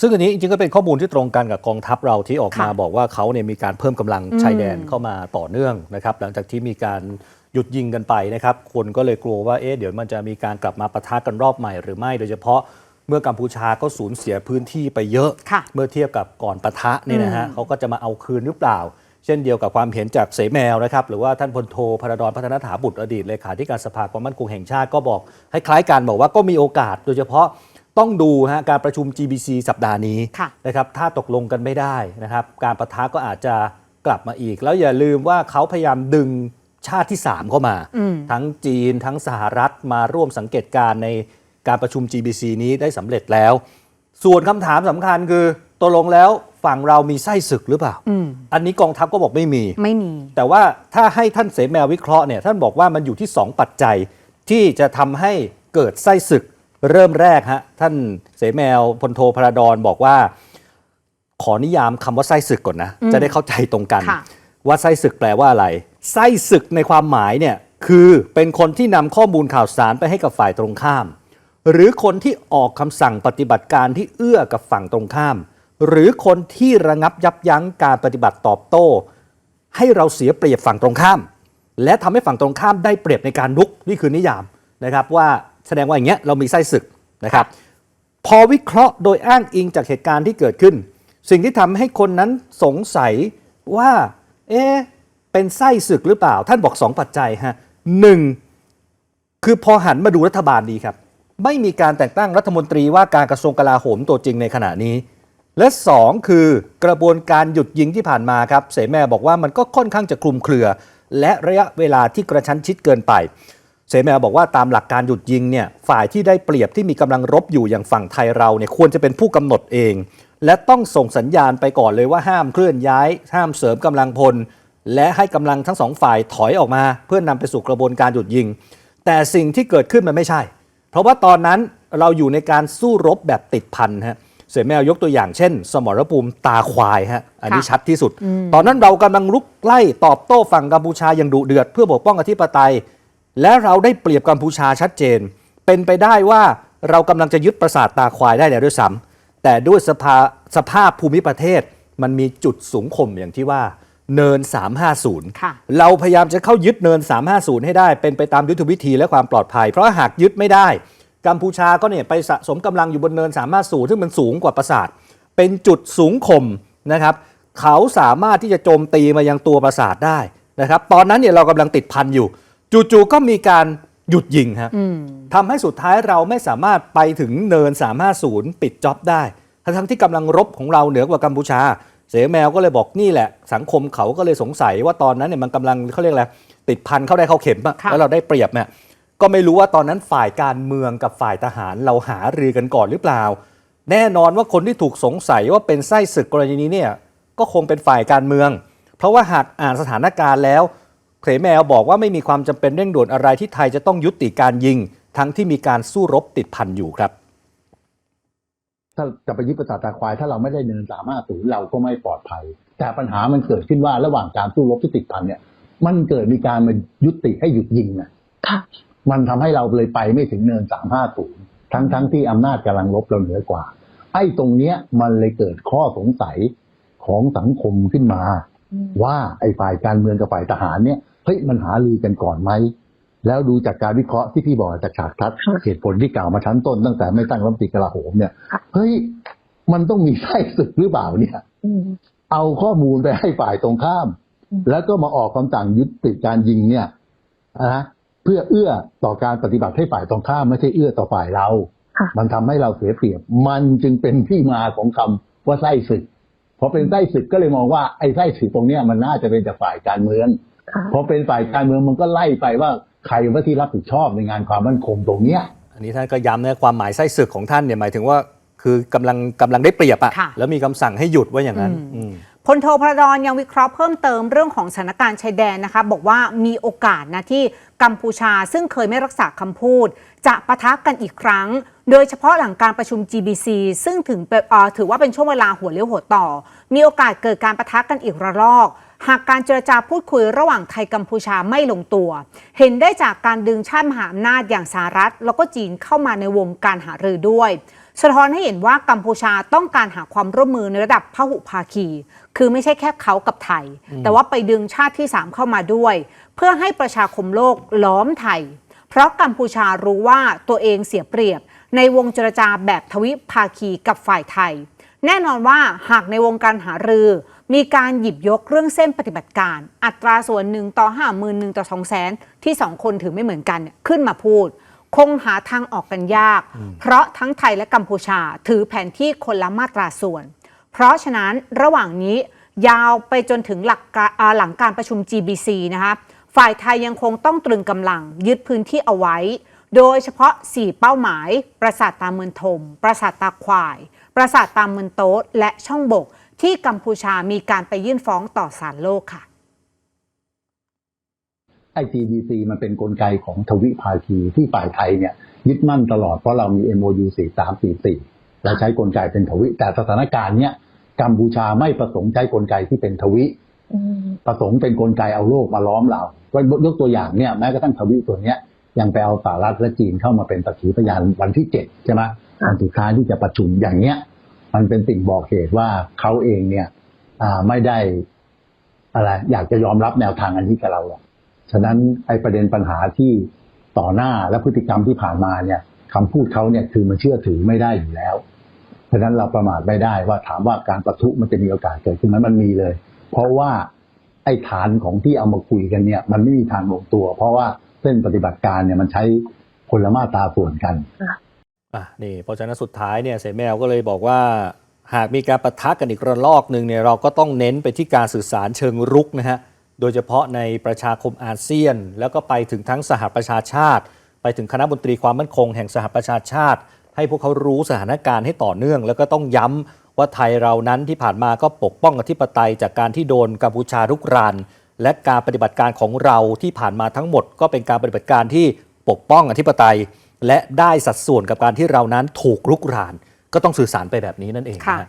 ซึ่งอันนี้จริงๆก็เป็นข้อมูลที่ตรงกันกับกองทัพเราที่ออกมาค่ะบอกว่าเขาเนี่ยมีการเพิ่มกำลังอืมชายแดนเข้ามาต่อเนื่องนะครับ หลังจากที่มีการหยุดยิงกันไปนะครับ คนก็เลยกลัวว่าเอ๊ะเดี๋ยวมันจะมีการกลับมาปะทะกันรอบใหม่หรือไม่โดยเฉพาะเมื่อกัมพูชาก็สูญเสียพื้นที่ไปเยอะ ค่ะ เมื่อเทียบกับก่อนปะทะเนี่ยนะฮะอืมเขาก็จะมาเอาคืนหรือเปล่า เช่นเดียวกับความเห็นจากเสแมวนะครับ หรือว่าท่านพลโทพระดอนพัฒนถาบุตรอดีตเลขาธิการสภาความมั่นคงแห่งชาติก็บอกให้คล้ายกันบอกว่าก็มีโอกาสโดยเฉพาะ ต้องดูฮะการประชุม GBC สัปดาห์นี้ค่ะนะครับถ้าตกลงกันไม่ได้นะครับ การประทะก็อาจจะกลับมาอีก แล้วอย่าลืมว่าเขาพยายามดึงชาติที่ 3 เข้ามาอืมทั้งจีนทั้งสหรัฐมาร่วมสังเกตการณ์ในการประชุม GBC นี้ได้สำเร็จแล้ว ส่วนคำถามสำคัญคือตกลงแล้วฝั่งเรามีไส้ศึกหรือเปล่าอืมอันนี้กองทัพก็บอกไม่มีไม่มี แต่ว่าถ้าให้ท่านเสแมววิเคราะห์เนี่ยท่านบอกว่ามันอยู่ที่ 2 ปัจจัยที่จะทำให้เกิดไส้ศึก เริ่มแรกฮะท่านเสแมวพลโทพระดอนบอกว่า ขอนิยามคำว่าไส้ศึกก่อนนะอืมจะได้เข้าใจตรงกันค่ะว่าไส้ศึกแปลว่าอะไร ไส้ศึกในความหมายเนี่ยคือเป็นคนที่นำข้อมูลข่าวสารไปให้กับฝ่ายตรงข้าม หรือคนที่ออกคำสั่งปฏิบัติการที่เอื้อกับฝั่งตรงข้าม หรือคนที่ระงับยับยั้งการปฏิบัติตอบโต้ ให้เราเสียเปรียบฝั่งตรงข้าม และทำให้ฝั่งตรงข้ามได้เปรียบในการลุกนี่คือนิยามนะครับว่า แสดงว่าอย่างเงี้ยเรามีไส้ศึกนะครับ พอวิเคราะห์โดยอ้างอิงจากเหตุการณ์ที่เกิดขึ้น สิ่งที่ทำให้คนนั้นสงสัยว่า เอ๊เป็นไส้ศึกหรือเปล่า ท่านบอก 2 ปัจจัยฮะหนึ่งคือพอหันมาดูรัฐบาลดีครับ ไม่มีการแต่งตั้งรัฐมนตรีว่าการกระทรวงกลาโหมตัวจริงในขณะนี้ และ 2 คือกระบวนการหยุดยิงที่ผ่านมาครับ เสแม่บอกว่ามันก็ค่อนข้างจะคลุมเครือ และระยะเวลาที่กระชั้นชิดเกินไป เสแมวบอกว่าตามหลักการหยุดยิงเนี่ยฝ่ายที่ได้เปรียบที่มีกำลังรบอยู่อย่างฝั่งไทยเราเนี่ยควรจะเป็นผู้กำหนดเอง และต้องส่งสัญญาณไปก่อนเลยว่าห้ามเคลื่อนย้าย ห้ามเสริมกำลังพล และให้กำลังทั้งสองฝ่ายถอยออกมา เพื่อนนำไปสู่กระบวนการหยุดยิง แต่สิ่งที่เกิดขึ้นมันไม่ใช่ เพราะว่าตอนนั้นเราอยู่ในการสู้รบแบบติดพันฮะเสแมวยกตัวอย่างเช่น สมรภูมิตาควายฮะอันนี้ค่ะชัดที่สุด ตอนนั้นเรากำลังลุกไล่ตอบโต้ฝั่งกัมพูชาอย่างดุเดือด เพื่อปกป้องอธิปไตย และเราได้เปรียบกัมพูชาชัดเจน เป็นไปได้ว่าเรากำลังจะยึดปราสาทตาควายได้แล้วด้วยซ้ำแต่ด้วยสภาสภาพภูมิประเทศมันมีจุดสูงข่มอย่างที่ว่าเนิน 350ค่ะเราพยายามจะเข้ายึดเนิน 350 ให้ได้ เป็นไปตามยุทธวิธีและความปลอดภัย เพราะหากยึดไม่ได้ กัมพูชาก็เนี่ยไปสะสมกำลังอยู่บนเนิน 350 ซึ่งมันสูงกว่าปราสาท เป็นจุดสูงข่มนะครับ เขาสามารถที่จะโจมตีมายังตัวปราสาทได้นะครับ ตอนนั้นเนี่ยเรากำลังติดพันอยู่ จู่ๆก็มีการหยุดยิงครับอืมทำให้สุดท้ายเราไม่สามารถไปถึงเนิน 350 ปิดจ็อบได้ ทั้งๆที่กำลังรบของเราเหนือกว่ากัมพูชา เสแมวก็เลยบอกนี่แหละ สังคมเขาก็เลยสงสัยว่าตอนนั้นเนี่ยมันกำลังเขาเรียกอะไรติดพันเข้าได้เข้าเข็มอะค่ะแล้วเราได้เปรียบเนี่ยก็ไม่รู้ว่าตอนนั้นฝ่ายการเมืองกับฝ่ายทหารเราหารือกันก่อนหรือเปล่า แน่นอนว่าคนที่ถูกสงสัยว่าเป็นไส้ศึกกรณีนี้เนี่ยก็คงเป็นฝ่ายการเมือง เพราะว่าหากอ่านสถานการณ์แล้ว เขแมวบอกว่าไม่มีความจำเป็นเร่งด่วนอะไรที่ไทยจะต้องยุติการยิง ทั้งที่มีการสู้รบติดพันอยู่ครับ ถ้าจะไปยึดประสาทตาควาย ถ้าเราไม่ได้เนินสามารถสูนเราก็ไม่ปลอดภัย แต่ปัญหามันเกิดขึ้นว่าระหว่างการสู้รบที่ติดพันเนี่ย มันเกิดมีการมายุติให้หยุดยิงนะค่ะมันทำให้เราเลยไปไม่ถึงเนินสามห้าศูนย์ทั้งทั้งที่อำนาจกำลังรบเราเหนือกว่า ไอ้ตรงเนี้ยมันเลยเกิดข้อสงสัยของสังคมขึ้นมา ว่าไอ้ฝ่ายการเมืองกับฝ่ายทหารเนี่ยเฮ้ยมันหาลือกันก่อนไหมแล้วดูจากการวิเคราะห์ที่พี่บอกจากฉากทัศน์เหตุผลที่กล่าวมาชั้นต้นตั้งแต่ไม่ตั้งรัฐมนตรีกลาโหมเนี่ยเฮ้ยมันต้องมีไส้ศึกหรือเปล่าเนี่ยเอาข้อมูลไปให้ฝ่ายตรงข้าม แล้วก็มาออกคำสั่งยุติการยิงเนี่ยนะเพื่อเอื้อต่อการปฏิบัติให้ฝ่ายตรงข้ามไม่ใช่เอื้อต่อฝ่ายเราค่ะมันทำให้เราเสียเปรียบ มันจึงเป็นที่มาของคำว่าไส้ศึก พอเป็นไส้ศึกก็เลยมองว่าไอ้ไส้ศึกตรงเนี้ยมันน่าจะเป็นจากฝ่ายการเมืองพอเป็นฝ่ายการเมืองมันก็ไล่ไปว่าใครว่าที่รับผิดชอบในงานความมั่นคงตรงเนี้ย อันนี้ท่านก็ย้ำนะความหมายไส้ศึกของท่านเนี่ยหมายถึงว่าคือกำลังกำลังได้เปรียบอะค่ะแล้วมีคำสั่งให้หยุดว่าอย่างนั้นอืมอืม พลโทพระดอนยังวิเคราะห์เพิ่มเติมเรื่องของสถานการณ์ชายแดนนะคะ บอกว่ามีโอกาสนะที่กัมพูชาซึ่งเคยไม่รักษาคำพูด จะปะทะกกันอีกครั้ง โดยเฉพาะหลังการประชุม GBC ซึ่งถึงถือว่าเป็นช่วงเวลาหัวเลี้ยวหัวต่อ มีโอกาสเกิดการปะทะกันอีกระลอก หากการเจรจาพูดคุยระหว่างไทยกัมพูชาไม่ลงตัว เห็นได้จากการดึงชาติมหาอำนาจอย่างสหรัฐ แล้วก็จีนเข้ามาในวงการหารือด้วย สะท้อนให้เห็นว่ากัมพูชาต้องการหาความร่วมมือในระดับพหุภาคี คือไม่ใช่แค่เขากับไทย แต่ว่าไปดึงชาติที่ 3 เข้ามาด้วย เพื่อให้ประชาคมโลกล้อมไทย เพราะกัมพูชารู้ว่าตัวเองเสียเปรียบ ในวงเจรจาแบบทวิภาคีกับฝ่ายไทย แน่นอนว่าหากในวงการหารือมีการหยิบยกเรื่องเส้นปฏิบัติการ อัตราส่วนหนึ่งต่อห้าหมื่นหนึ่งต่อสองแสนที่สองคนถือไม่เหมือนกันเนี่ยขึ้นมาพูด คงหาทางออกกันยาก เพราะทั้งไทยและกัมพูชาถือแผนที่คนละมาตราส่วน เพราะฉะนั้นระหว่างนี้ยาวไปจนถึงหลักการอ่าหลังการประชุม GBC นะคะฝ่ายไทยยังคงต้องตรึงกำลังยึดพื้นที่เอาไว้ โดยเฉพาะ 4 เป้าหมาย ปราสาทตาเมืองทม ปราสาทตาควาย ปราสาทตาเมืองโต๊ดและช่องบก ที่กัมพูชามีการไปยื่นฟ้องต่อศาลโลกค่ะ ไอ้ GDC มันเป็นนกลไกของทวิภาคีที่ฝ่ายไทยเนี่ยยึดมั่นตลอดเพราะเรามี MOU 4344เราใช้กลไกเป็นทวิแต่สถานการณ์เนี้ยกัมพูชาไม่ประสงค์ใช้กลไกที่เป็นทวิประสงค์เป็นกลไกเอาโลกมาล้อมเราก็ยกตัวอย่างเนี่ยแม้กระทั่งทวิตัวเนี้ยยังไปเอาสหรัฐและจีนเข้ามาเป็นตักขีพยานวันที่เจ็ดใช่ไหมวันสุดท้ายที่จะประชุมอย่างเนี้ย มันเป็นสิ่งบอกเหตุว่าเขาเองเนี่ยอ่าไม่ได้อะไรอยากจะยอมรับแนวทางอันนี้กับเราหรอก ฉะนั้นไอ้ประเด็นปัญหาที่ต่อหน้าและพฤติกรรมที่ผ่านมาเนี่ยคำพูดเขาเนี่ยคือมันเชื่อถือไม่ได้อยู่แล้ว ฉะนั้นเราประมาทไม่ได้ว่าถามว่าการประทุมันจะมีโอกาสเกิดขึ้นไหมมันมีเลย เพราะว่าไอ้ฐานของที่เอามาคุยกันเนี่ย มันไม่มีทางลงตัว เพราะว่าเส้นปฏิบัติการเนี่ยมันใช้คนละมาตราส่วนกันอะนี่เพราะฉะนั้นสุดท้ายเนี่ยเสแมวก็เลยบอกว่าหากมีการประทะกันอีกระลอกหนึ่งเนี่ยเราก็ต้องเน้นไปที่การสื่อสารเชิงรุกนะฮะ โดยเฉพาะในประชาคมอาเซียน แล้วก็ไปถึงทั้งสหประชาชาติ ไปถึงคณะมนตรีความมั่นคงแห่งสหประชาชาติ ให้พวกเขารู้สถานการณ์ให้ต่อเนื่อง แล้วก็ต้องย้ำว่าไทยเรานั้นที่ผ่านมาก็ปกป้องอธิปไตยจากการที่โดนกัมพูชารุกราน และการปฏิบัติการของเราที่ผ่านมาทั้งหมด ก็เป็นการปฏิบัติการที่ปกป้องอธิปไตย และได้สัดส่วนกับการที่เรานั้นถูกรุกราน ก็ต้องสื่อสารไปแบบนี้นั่นเองนะฮะ